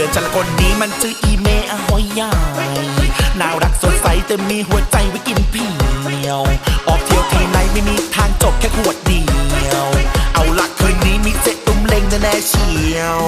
อนฉันะคนนี้มันชื่ออีเมอหอยใหญ่น่ารักสดใสแต่มีหัวใจไว้กินเพียว ออกเที่ยวที่ไหนไม่มีทางจบแค่ขวดเดียว เอาละคืนนี้มีเซ็ตตุ้มเล็งแน่แเชียเที่ยว